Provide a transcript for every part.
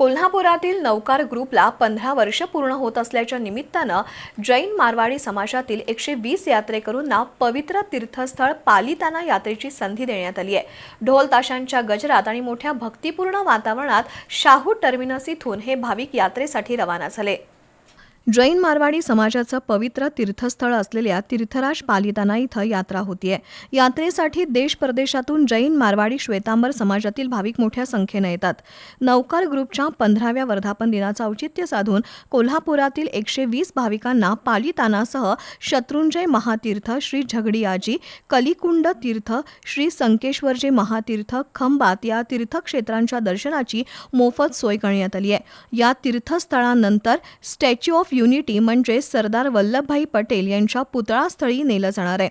कोल्हापुरातील नौकार ग्रुपला पंधरा वर्ष पूर्ण होत असल्याच्या निमित्तानं जैन मारवाडी समाजातील एकशे वीस यात्रेकरूंना पवित्र तीर्थस्थळ पालिताना यात्रेची संधी देण्यात आली आहे. ढोल ताशांच्या गजरात आणि मोठ्या भक्तिपूर्ण वातावरणात शाहू टर्मिनस इथून हे भाविक यात्रेसाठी रवाना झाले. जैन मारवाडी समाजाचं पवित्र तीर्थस्थळ असलेल्या तीर्थराज पालिताना इथं यात्रा होतीये. यात्रेसाठी देश परदेशातून जैन मारवाडी श्वेतांबर समाजातील भाविक मोठ्या संख्येनं येतात. नौकार ग्रुपच्या पंधराव्या वर्धापन दिनाचं औचित्य साधून कोल्हापुरातील एकशे वीस भाविकांना पालितानासह शत्रुंजय महातीर्थ श्री झगडियाजी कलिकुंड तीर्थ श्री संकेश्वरजे महातीर्थ खंबात या तीर्थक्षेत्रांच्या दर्शनाची मोफत सोय करण्यात आली आहे या तीर्थस्थळानंतर स्टॅच्यू ऑफ युनिटी म्हणजेच सरदार वल्लभभाई पटेल यांच्या पुतळास्थळी नेलं जाणार आहे.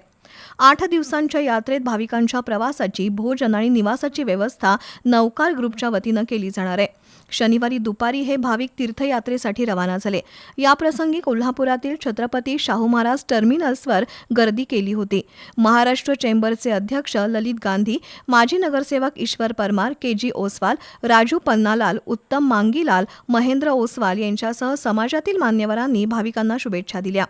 आठ दिवसांच्या यात्रेत भाविकांच्या प्रवासाची भोजन आणि निवासाची व्यवस्था नौकार ग्रुपच्या वतीनं केली जाणार आहे. शनिवारी दुपारी हे भाविक तीर्थयात्रेसाठी रवाना झाले. याप्रसंगी कोल्हापुरातील छत्रपती शाहू महाराज टर्मिनल्सवर गर्दी केली होती. महाराष्ट्र चेंबरचे अध्यक्ष ललित गांधी माजी नगरसेवक ईश्वर परमार के जी ओसवाल राजू पन्नालाल उत्तम मांगीलाल महेंद्र ओसवाल यांच्यासह समाजातील मान्यवरांनी भाविकांना शुभेच्छा दिल्या.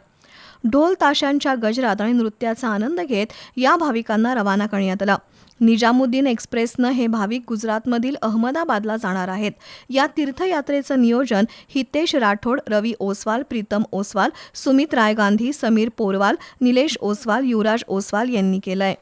ढोल ताशांच्या गजरात आणि नृत्याचा आनंद घेत या भाविकांना रवाना करण्यात आलं. निजामुद्दीन एक्सप्रेसनं हे भाविक गुजरातमधील अहमदाबादला जाणार आहेत. या तीर्थयात्रेचं नियोजन हितेश राठोड रवी ओसवाल प्रीतम ओसवाल सुमित राय गांधी समीर पोरवाल निलेश ओसवाल युवराज ओसवाल यांनी केलं आहे